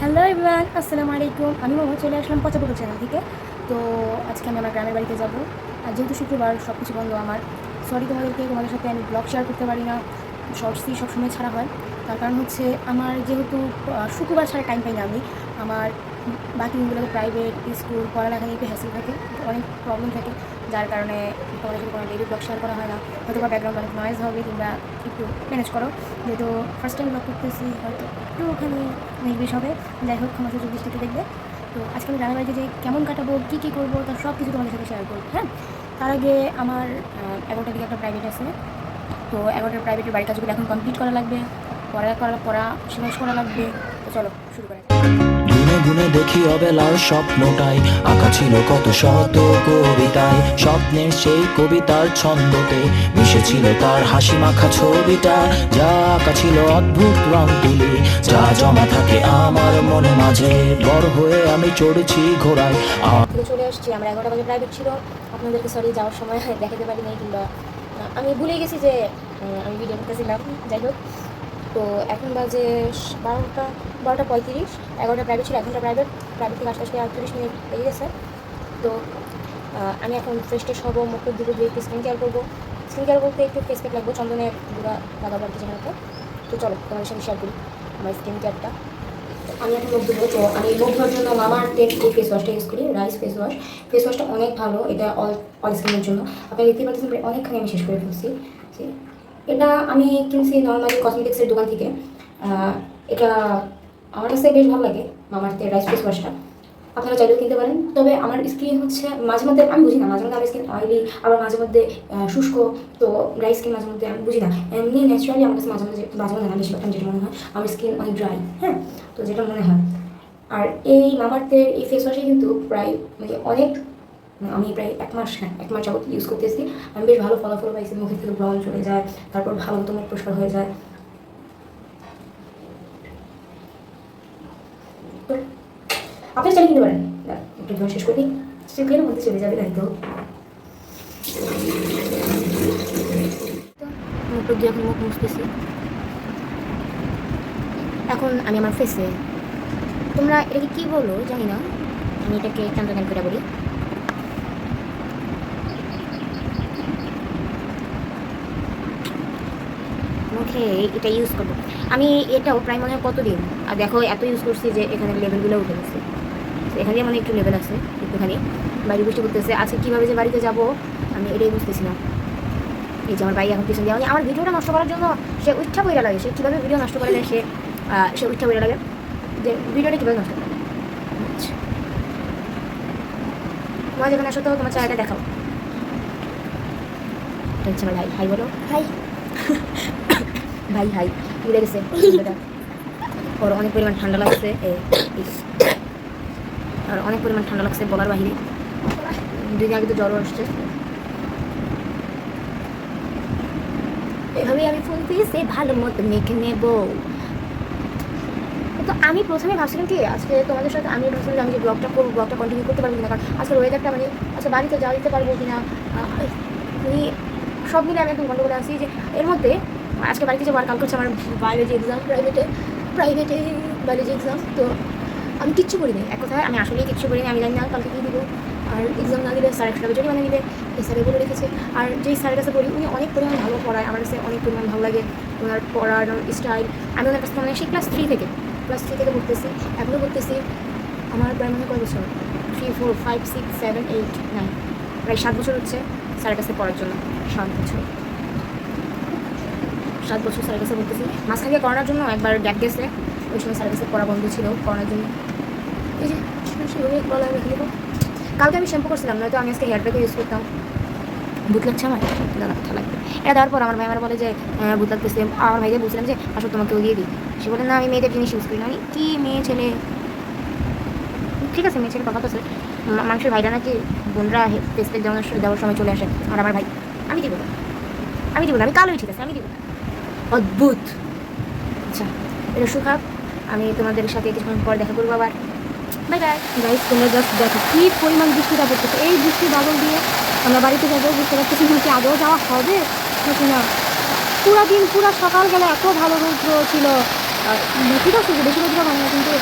Hello everyone আসসালামু আলাইকুম। আমি মোহাম্মদ চলে আসলাম পচাপুকুর চ্যানেল থেকে। তো আজকে আমি আমার গ্রামের বাড়িতে যাব। আর যেহেতু শুক্রবার সব কিছু বন্ধ আমার। সরি তোমাদেরকে, তোমাদের সাথে আমি ব্লগ শেয়ার করতে পারি না। শর্টসই সবসময় ছাড়া হয়। তার কারণ হচ্ছে আমার যেহেতু শুক্রবার ছাড়া টাইম পাই না আমি। আমার বাকি দিনগুলোতে প্রাইভেট স্কুল পড়ালেখা নিয়ে হ্যাসেল থাকে, অনেক প্রবলেম থাকে। যার কারণে তোমাদের সাথে কোনো ডেলি ব্লগ শেয়ার করা হয় না। হয়তো বা ব্যাকগ্রাউন্ড অনেক নয়েজ হবে কিংবা একটু ম্যানেজ করো। যেহেতু ফার্স্ট টাইম ব্লগ করতেছি, হয়তো একটু ওখানে নির্বিষ হবে। যাই হোক, ক্ষমা সুযোগ দৃষ্টিতে দেখবে। তো আজকে আমি গ্রামের যে কেমন কাটাবো, কী কী করব, তার সব কিছু তোমাদের সাথে শেয়ার করব হ্যাঁ? তার আগে আমার এগারোটার দিকে একটা প্রাইভেট আছে। তো এগারোটার প্রাইভেটের বাড়ির কাজগুলো এখন কমপ্লিট করা লাগবে। পড়া করা, পড়া শেষ করা লাগবে। তো চলো, শুরু করা। গুনে দেখি অবেলার স্বপ্নটাই। আঁকা ছিল কত শত কবিতায়। স্বপ্নের সেই কবিতার ছন্দতে মিশেছিল তার হাসি মাখা ছবিটা। যা আঁকা ছিল অদ্ভুত রং তুলি যা জমা থাকে আমার মনে মাঝে। বড় হয়ে আমি চড়েছি ঘোড়ায়। চলে আসছি, আমরা এগারোটা বাজে প্রাইভেট ছিল। আপনাদেরকে সরি যাওয়ার সময় দেখাতে পারি নাই কিংবা আমি ভুলে গেছি যে আমি ভিডিও করতেছিলাম। যাই হোক। তো এখন বাজে বারোটা বারোটা পঁয়ত্রিশ, এগারোটা প্রাইভেট ছিল, এখনটা প্রাইভেট প্রাইভেট থেকে আসতে আসতে আটত্রিশ মিনিট লেগে গেছে। তো আমি এখন ফ্রেশ ট্রেশ হব, মুখের দুটো দিয়ে একটু স্কিন কেয়ার করব। স্কিন কেয়ার করতে একটু ফেস প্যাক লাগবো, চন্দনের গুঁড়া লাগাবো আর কি তো চলো, তোমাদের সাথে শেয়ার করি আমার স্কিন কেয়ারটা আমি এখন মুখ ধুবো, তো আমি মুখ ধোয়ার জন্য মামার টেক এই ফেস ওয়াশটা ইউজ করি রাইস ফেস ওয়াশ ফেস ওয়াশটা অনেক ভালো, এটা অল অল স্কিনের জন্য। আপনি দেখতে পাচ্ছেন অনেকখানি আমি শেষ করে ফেলছি। এটা আমি কিনছি নর্মালি কসমেটিক্সের দোকান থেকে। এটা আমার কাছে বেশ ভালো লাগে মামার রাইস ফেস ওয়াশটা আপনারা চাইলেও কিনতে পারেন। তবে আমার স্কিন হচ্ছে মাঝে মধ্যে, আমি বুঝি না, মাঝে মধ্যে আমার স্কিন অয়েলি আবার মাঝে মধ্যে শুষ্ক, তো ড্রাই স্কিন মাঝে মধ্যে আমি বুঝি না। এমনি ন্যাচারালি আমার কাছে মাঝে মাঝে মাঝে মধ্যে না time যেটা মনে হয়, আমার স্কিন অনেক ড্রাই হ্যাঁ? তো যেটা মনে হয়। আর এই মামার্থের এই ফেস ওয়াশে কিন্তু প্রায় মানে অনেক আমি প্রায় এক মাস হ্যাঁ এক মাস যাবত ইউজ করতেছি। আমি বেশ ভালো ফলাফল পাইছি মুখের থেকে ব্রণ চলে যায়, তারপর ভালো মতো মুখ পরিষ্কার হয়ে যায়। আপনি চালিয়ে কিনতে পারেন? একটু ধোয়া শেষ করি। সেখানে মধ্যে চলে যাবে, তাই তো? মুখ দিয়ে এখন মুখ এখন আমি আমার ফেসে তোমরা এটাকে কি বলো? জানি না। আমি এটাকে চান্দ্রকান করে বলি। মুখে এটা ইউজ করব। আমি এটাও প্রায় মনে হয় কতদিন? আর দেখো এত ইউজ করছি যে এখানে লেভেলগুলো উঠে গেছে। এখানে মানে একটু লেভেল আছে একটুখানি। বাড়ি বৃষ্টি করতেছে আজকে কীভাবে যে বাড়িতে যাব আমি এটাই বুঝতেছি না। এই যে আমার ভাই এখন পিছন দিয়ে আমার ভিডিওটা নষ্ট করার জন্য সে উচ্ছা বইরা লাগে। সে কীভাবে ভিডিও নষ্ট করে দেয় সে সে উচ্ছা বইরা লাগে? যে ভিডিওটা কীভাবে নষ্ট করে আচ্ছা। তোমার যেখানে আসো তো তোমার চেহারাটা দেখাও। হচ্ছে আমার ভাই। হাই বলো। হাই ভাই হাই মিলে গেছে। ওর অনেক পরিমাণ ঠান্ডা লাগছে আর অনেক পরিমাণ ঠান্ডা লাগছে বলার বাহিরে। দুই দিন আগে তো জ্বরও আসছে। এভাবেই আমি ফুল পিসে ভালো মতো মেখে নেব। তো আমি প্রথমে ভাবছিলাম কি, আজকে তোমাদের সাথে আমি ভাবছিলাম আমি যে ব্লগটা করব ব্লগটা কন্টিনিউ করতে পারব কিনা, কারণ আজকে ওয়েদারটা মানে আজকে বাড়িতে যাওয়া দিতে পারব কিনা সব মিলে আমি একদম গন্ডগোলে আছি যে, এর মধ্যে আজকে বাড়িতে যাব আর কালকে হচ্ছে আমার বায়োলজি এক্সাম প্রাইভেটে প্রাইভেটে বায়োলজি এক্সাম তো আমি কিচ্ছু করিনি। এক কথায় আমি আসলেই কিচ্ছু করিনি, আমি জানি না, কালকে কী দিব। আর এক্সাম না দিলে স্যার একটা জরিমানা দিলে এই স্যারে বলে রেখেছে। আর যেই স্যারের কাছে পড়ি উনি অনেক পরিমাণ ভালো পড়ায়, আমার কাছে অনেক পরিমাণ ভালো লাগে ওনার পড়ানোর স্টাইল আমি ওনার কাছে মানে সেই ক্লাস থ্রি থেকে ক্লাস থ্রি থেকে পড়তেছি এখনও পড়তেছি আমার প্রায় মনে কয় বছর? Three four five six seven eight nine প্রায় সাত বছর হচ্ছে স্যারের কাছে পড়ার জন্য, সাত বছর। সাত বছর স্যারের কাছে পড়তেছি মাঝখানে করোনার জন্য একবার গ্যাপ গেছে। ওই সময় স্যারের কাছে পড়া বন্ধ ছিল করোনার জন্য। কালকে আমি শ্যাম্পু করছিলাম, নয়তো আমি আজকে হেয়ার ইউজ করতাম। ভূত লাগছে আমার? দাদা কথা লাগবে এটা দেওয়ার পর আমার ভাই আমার বলে যে ভূত লাগতেছে। আমার ভাইকে বলছিলাম যে আসলে তোমাকেও দিয়ে দিই। সে বলে, না, আমি মেয়েদের জিনিস ইউজ করি না। আমি, কি মেয়ে ছেলে? ঠিক আছে, মেয়ে ছেলে কথা তো মানুষের ভাইরা নাকি বোনরা ফেস প্যাক দেওয়ার সময় চলে আসে, আর আমার ভাই। আমি দিব না আমি দিব না আমি কালোই ঠিক আছে, আমি দিব না অদ্ভুত। আচ্ছা এটা সুখাক আমি তোমাদের সাথে কিছুক্ষণ পর দেখা করব আবার। বাই তোমরা জাস্ট দেখো কি পরিমাণ বৃষ্টিটা পড়তেছে এই বৃষ্টি বাদল দিয়ে আমরা বাড়িতে যাব, বুঝতে পারতেছি কি আদৌ যাওয়া হবে? নাকি না? পুরো দিন, পুরা সকালবেলা এত ভালো রৌদ্র ছিল। ঠিক আছে যে বেশি রোদ হবে না, কিন্তু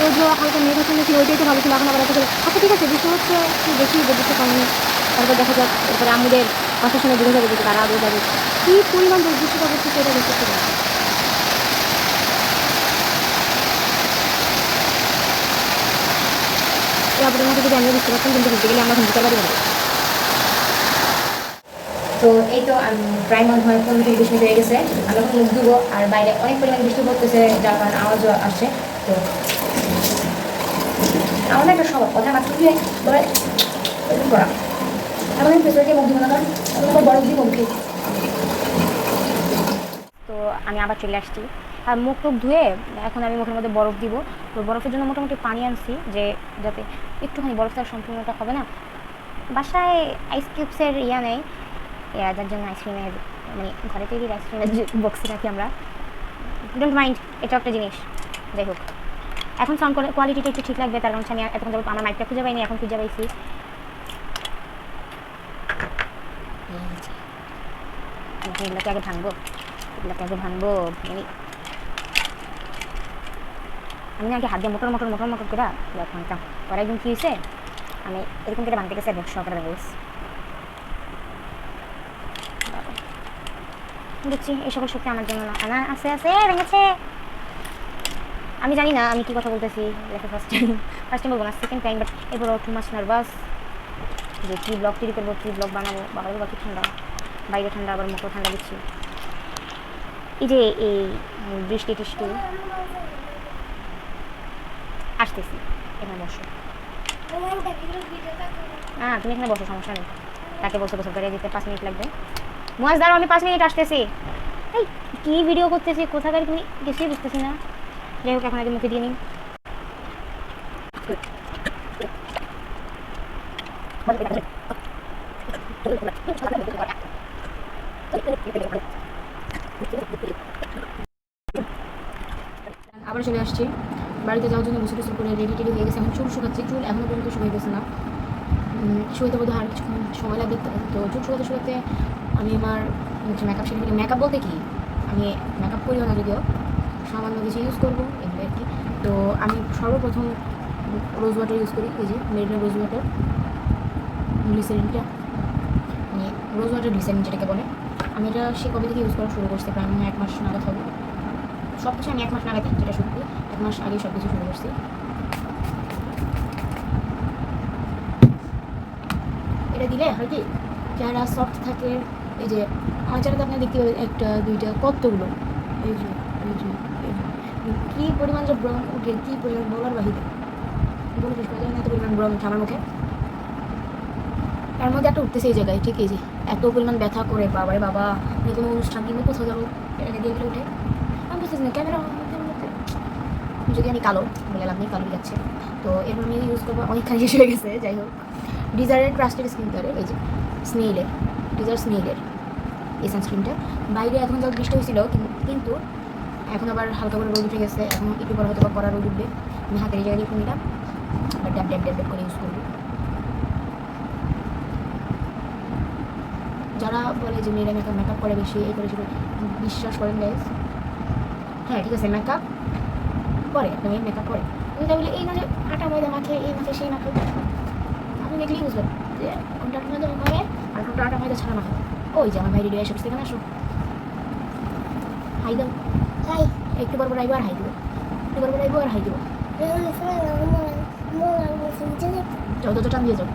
রোদ হালকা মেঘ হচ্ছে ছিল, ওইটাই তো ভালো ছিল। এখন আবার আচ্ছা ঠিক আছে, বৃষ্টি হচ্ছে। বেশি বৃষ্টি কমেনি তারপর দেখা যাক, এরপরে আমাদের কথা শুনে বোঝা যাবে তারা আগে যাবে। কী পরিমাণ রোদ বৃষ্টিটা হচ্ছে সেটা দেখতে পাবে তারপরে মধ্যে যদি আমরা বুঝতে পারতাম, কিন্তু গেলে আমরা পারি তো এই তো প্রায় মনে হয় পনেরো থেকে মিনিট হয়ে গেছে। আমরা মুখ আর বাইরে অনেক পরিমাণে বৃষ্টি পড়তেছে, যার কারণে আওয়াজও আসছে। তো আমাদের একটা স্বভাব কথা মাত্র করা। আমাদের পেছনে মুখ ধুবো না কারণ তো আমি আবার চলে আসছি। আর মুখ টুক ধুয়ে এখন আমি মুখের মধ্যে বরফ দিব। তো বরফের জন্য মোটামুটি পানি আনছি যে যাতে একটুখানি বরফ তার সম্পূর্ণটা হবে না। বাসায় আইস কিউবসের ইয়া নেই। যার জন্য আইসক্রিমের মানে ঘরে তৈরি আইসক্রিমের বক্সে রাখি আমরা। ডোন্ট মাইন্ড এটা একটা জিনিস। যাই হোক। এখন সাউন্ড কোয়ালিটিটা একটু ঠিক লাগবে, তার কারণ আমি এখন যাব আমার মাইকটা খুঁজে পাইনি, এখন খুঁজে পাইছি এই যে। আমি এগুলোকে আগে ভাঙবো। এগুলোকে আগে ভাঙবো। ভেঙে আমি আগে হাত দিয়ে মোটর মোটর মোটর মোটর করে এগুলো ভাঙতাম। পরে একদিন কী হয়েছে? আমি এরকম করে ভাঙতে গেছি আর সহকারে ভেঙে দেখছি এই সকল শক্তি আমার জন্য না না, আছে আছে, ভেঙেছে। আমি জানি না আমি কি কথা বলতেছি দেখো ফার্স্ট টাইম ফার্স্ট টাইম বলব না সেকেন্ড টাইম বাট এরপর টু মাস নার্ভাস যে কী ব্লগ তৈরি করব, কী ব্লগ বানাবো বাবার বাকি ঠান্ডা। বাইরে ঠান্ডা, আবার মুখও ঠান্ডা দিচ্ছি। এই যে এই বৃষ্টি টিষ্টি। আসতেছি, এখানে বসো। হ্যাঁ তুমি এখানে বসো, সমস্যা নেই। তাকে বসে বসে করে দিতে পাঁচ মিনিট লাগবে। মুয়াজ, দাঁড়াও, আমি পাঁচ মিনিট আসতেছি। এই, কী ভিডিও করতেছি? কোথাকার তুমি? কিছুই বুঝতেছি না। যাই হোক, এখন আগে মুখে দিয়ে নিই। আবার চলে আসছি। বাড়িতে যাওয়ার জন্য গোসল টোসল করে রেডি টেডি হয়ে গেছে। এখন চুল শুকাচ্ছি। চুল এখনও পর্যন্ত শুকিয়ে গেছে না। উম, শুকাতে বোধ আর কিছুক্ষণ সময় লাগবে। তো চুল শুকাতে শুকাতে আমি আমার হচ্ছে মেকআপ সেরে মেকআপ বলতে কি? আমি মেকআপ করিও না যদিও। সামান্য কিছু ইউজ করব এগুলো আর কি। তো আমি সর্বপ্রথম রোজ ওয়াটার ইউজ করি। এই যে মেরিনা রোজ ওয়াটার গ্লিসারিনটা মানে রোজ ওয়াটার গ্লিসারিন যেটাকে বলে। আমি এটা সে কবে থেকে ইউজ করা শুরু করছি, প্রায় আমি এক মাস নাগাদ হবে। সব কিছু আমি এক মাস নাগাদ, যেটা সত্যি, এক মাস আগে সব কিছু শুরু করছি। এটা দিলে হয় কি, যারা সফট থাকে, এই যে আমার যারা আপনি দেখতে পাবেন একটা, দুইটা, কতগুলো। এই যে এই যে কী পরিমাণ যে ব্রণ উঠে, কী পরিমাণ বলার বাহিরে। বলে শেষ করা এত পরিমাণ ব্রণ উঠে আমার মুখে। তার মধ্যে একটা উঠতেছে এই জায়গায়, ঠিক এই যে। এত পরিমাণ ব্যথা করে, বাবারে বাবা কোনো অনুষ্ঠান কিংবা কোথাও যাব? এটা দিয়ে উঠে। আমি বুঝতেছি না, ক্যামেরা যদি আমি কালো, বলে লাভ কালো যাচ্ছে। তো এরপর আমি ইউজ করব, অনেকখানি শেষ হয়ে গেছে, যাই হোক। ডিজারের ট্রাস্টেড স্কিন কেয়ারে এই যে স্নেইলের ডিজার স্নেইলের এই সানস্ক্রিনটা বাইরে এখন যখন বৃষ্টি হয়েছিল, কিন- কিন্তু এখন আবার হালকা করে রোদ উঠে গেছে, এখন একটু পরে হয়তো বা কড়া রোদ উঠবে। আমি হাতের জায়গায় দিয়ে নিলাম ড্যাব ড্যাব ড্যাব করে ইউজ করব যারা বলে যে মেয়েরা মেকআপ মেকআপ করে বেশি, এই করে সেটা বিশ্বাস করেন গাইজ হ্যাঁ ঠিক আছে মেকআপ করে, একটা মেয়ে মেকআপ করে। কিন্তু তাই বলে এই না আটা ময়দা মাখে এই মাখে সেই মাখে আপনি দেখলেই বুঝবেন যে কোনটা আটা ময়দা মাখাবে আর কোনটা আটা ময়দা ছাড়া মাখাবে। ওই যে আমার ভাই রেডি এসে সেখানে আসো। হাই দাও। হাই, একটু পর পর আর হাই দেবো। একটু পর পর আর হাই দেবো। যাও, তো দিয়ে যাও।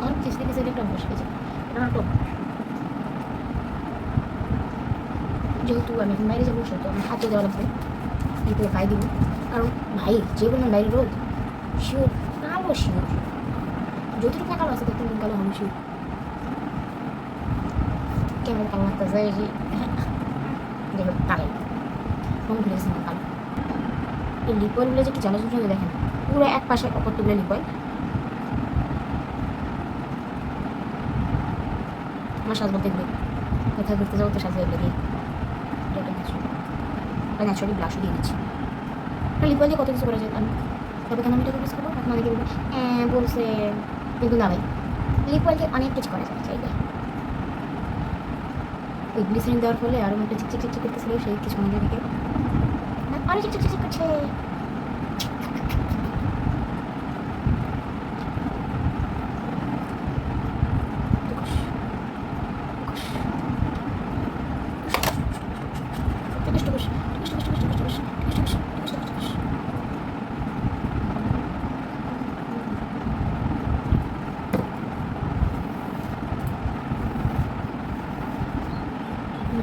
আমার চেষ্টা কিছু একটা বসে গেছে আমার যেহেতু আমি এখন বাইরে যাব তো আমার হাতে দেওয়া লাগবে। গায়ে দিব। কারণ ভাই, যে বললাম বাইরে রোদ, শিওর কালো শিওর। যতটুকু কালো আছে তত কালো হবে শিওর। কেমন কালো এই যে দেখো, কালো। মন ভুলে গেছে কালো? এই লিপলগুলো যে কি জানো শুনে দেখেন, পুরো এক পাশে কতগুলো লিপল। আমার সাজবো দেখবে। কোথায় ঘুরতে যাব তো সাজবে লেগে এটা কিছু ন্যাচারালি ব্লাশও দিয়ে দিচ্ছি। লিপল দিয়ে কত কিছু করা যায় আমি তবে কেন আমি এটা ইউজ করব? এখন অনেকে বলবে হ্যাঁ বলছে কিন্তু না ভাই। লিপল দিয়ে অনেক কিছু করা যায়, চাইলে। ওই গ্লিসারিন দেওয়ার ফলে আরও মুখটা চিকচিক চিকচিক করতেছিল সেই কিছু মধ্যে থেকে আরও চিকচিক চিকচিক করছে।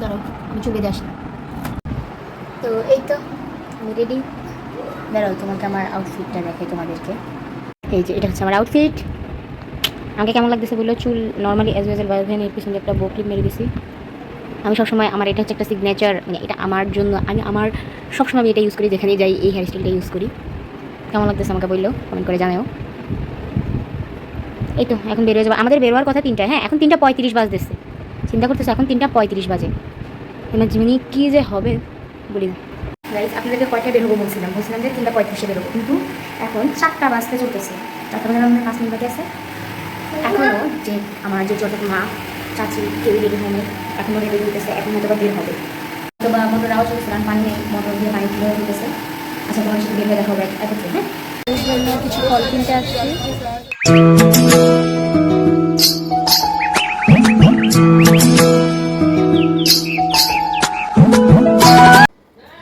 দাঁড়াও তো এই তো, আমি রেডি দাঁড়াও তোমাকে আমার আউটফিটটা দেখাই তোমাদেরকে এই যে, এটা হচ্ছে আমার আউটফিট আমাকে কেমন লাগতেছে বলল চুল নর্মালি ইউজুয়াল বাইরে এর পিছনে একটা বো ক্লিপ মেরে দিছি। আমি সবসময় আমার এটা হচ্ছে একটা সিগনেচার মানে এটা আমার জন্য, আমি আমার সবসময় আমি এটা ইউজ করি যেখানে যাই, এই হেয়ার স্টাইলটা ইউজ করি। কেমন লাগতেছে আমাকে বলল? কমেন্ট করে জানাও এই তো, এখন বেরোয় যাব। আমাদের বেরোয়ার কথা তিনটা হ্যাঁ এখন তিনটা পঁয়ত্রিশ বাজতেছে। চিন্তা করতেছে, এখন তিনটা পঁয়ত্রিশ বাজে। মানে জিমিনি কী যে হবে, বলি না। গাইজ আপনাদেরকে কয়টা বেরোবো বলছিলাম? বলছিলাম যে তিনটা পঁয়ত্রিশে বেরোবো কিন্তু এখন চারটা বাজতে চলতেছে। চারটা বাজার আমাদের পাঁচ মিনিট বাকি আছে। এখনও যে, আমার যে ছোটো মা চাচি কেউ রেডি হয়নি এখনও রেডি হইতেছে এখন হয়তো বের হবে। তো বা মোটরাও চলছিলাম পানি নেই, মোটর দিয়ে পানি তুলে হইতেছে আচ্ছা তোমার সাথে বের হয়ে দেখা হবে একত্রে হ্যাঁ? কিছু ফল কিনতে আসছি।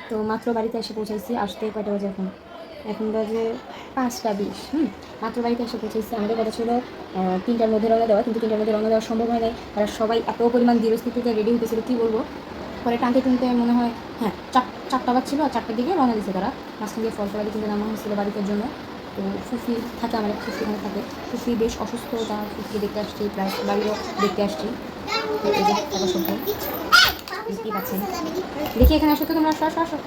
তো মাত্র বাড়িতে এসে পৌঁছাইছি, আসতে কয়টা বাজে এখন? এখন বাজে পাঁচটা বিশ হুম? মাত্র বাড়িতে এসে পৌঁছাইছি আমাদের কথা ছিল তিনটার মধ্যে রওনা দেওয়া কিন্তু তিনটার মধ্যে রওনা দেওয়া সম্ভব হয় নাই। তারা সবাই এত পরিমাণ দৃঢ়স্থিতিতে রেডি হতেছিল কী বলব? পরে টানতে টুনতে মনে হয় হ্যাঁ চার চারটা বাজছিল আর চারটার দিকে রওনা দিচ্ছে তারা। মাঝখান দিয়ে ফলটা বাড়ি কিনতে নামা হয়েছিল বাড়িতে জন্য। তো ফুফি থাকে আমার এক ফুফি ওখানে থাকে। ফুফি বেশ অসুস্থ তা ফুফিকে দেখতে আসছি প্রায় বাড়িও দেখতে আসছি। তো এই যে টাকা সব দেখতেই পাচ্ছেন। দেখি এখানে আসো তো তোমরা আসো আসো আসো।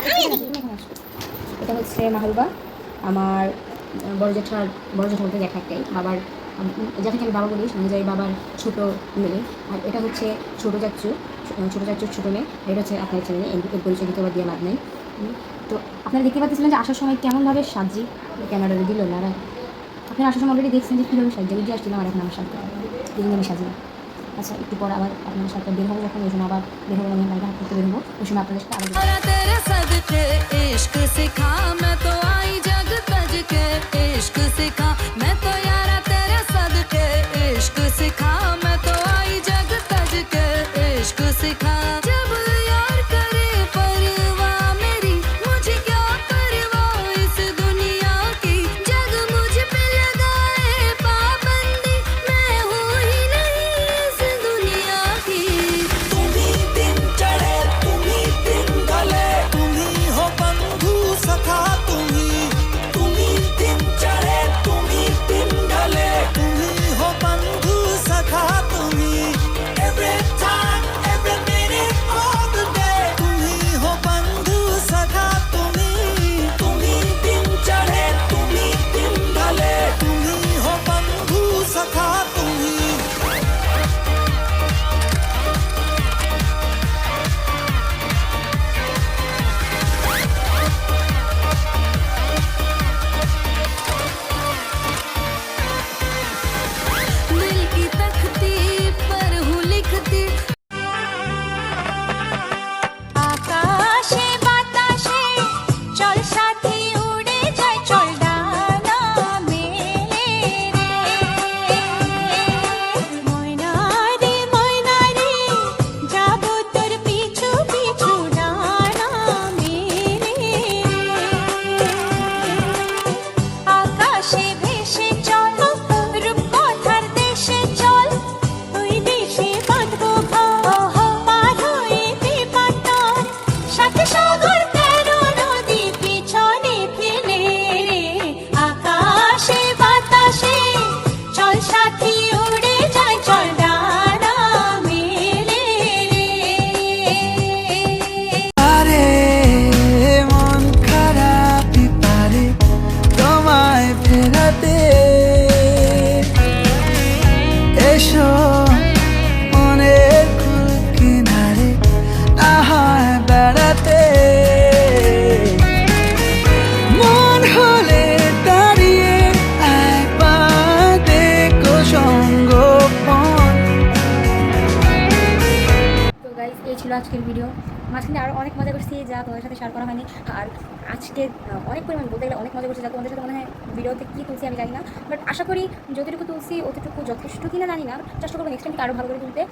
এখানে আসো, তুমি এখানে আসো। এটা হচ্ছে মাহরুবা, আমার বড় জেঠার, বড় জেঠা বলতে দেখা একটাই। বাবার যাকে আমি বাবা বলি যাই বাবার ছোট মেয়ে। আর এটা হচ্ছে ছোট চাচ্চু ছোট চাচ্চুর ছোটো মেয়ে। এটা হচ্ছে আপনার ছেলে এর পরিচয় দিতে বা দিয়ে লাভ নেই। তো আপনারা দেখতে পাচ্ছিলেন যে আসার সময় কেমনভাবে সাজি ক্যামেরাটা দিল না আপনারা আসার সময় অলরেডি দেখছেন যে কীভাবে সাজি ওই যে আসছিলাম আর এখন আমার সাথে এই আমি সাজি আচ্ছা একটু পর আবার আপনাদের সাথে বের হব যখন ওই জন্য আবার বের হব আমি বাইরে হাত করতে বের হব। ওই সময় আপনাদের সাথে আবার ইশক সিখা আজকে অনেক পরিমাণ বলতে গেলে অনেক মজা করছি। যা তোমাদের সাথে মনে হয় ভিডিওতে কী তুলছি আমি জানি না। বাট আশা করি যতটুকু তুলছি, অতটুকু যথেষ্ট কিনা জানি না। চেষ্টা করব নেক্সট টাইম আরও ভালো করে তুলতে।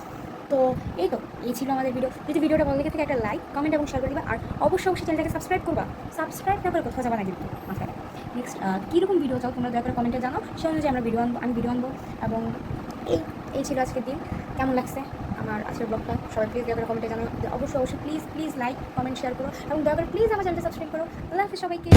তো এই তো, এই ছিল আমাদের ভিডিও যদি ভিডিওটা ভালো লেগে থাকে, একটা লাইক কমেন্ট এবং শেয়ার করে দিবা। আর অবশ্যই অবশ্যই চ্যানেলটাকে সাবস্ক্রাইব করবা। সাবস্ক্রাইব না করে কোথাও যাবা না কিন্তু নেক্সট কীরকম ভিডিও চাও তোমরা দয়া করে কমেন্টে জানাও। সে অনুযায়ী আমরা ভিডিও আনব, আমি ভিডিও আনব। এবং এই এই ছিল আজকের দিন। কেমন লাগছে? আমার আজকের ব্লগটা সবাই প্লিজ দয়া করে কমেন্টে জানো অবশ্যই অবশ্যই please please like comment share করো। এবং দয়া করে প্লিজ আমার চ্যানেলটা সাবস্ক্রাইব করো। আল্লাহ হাফিজ সবাইকে।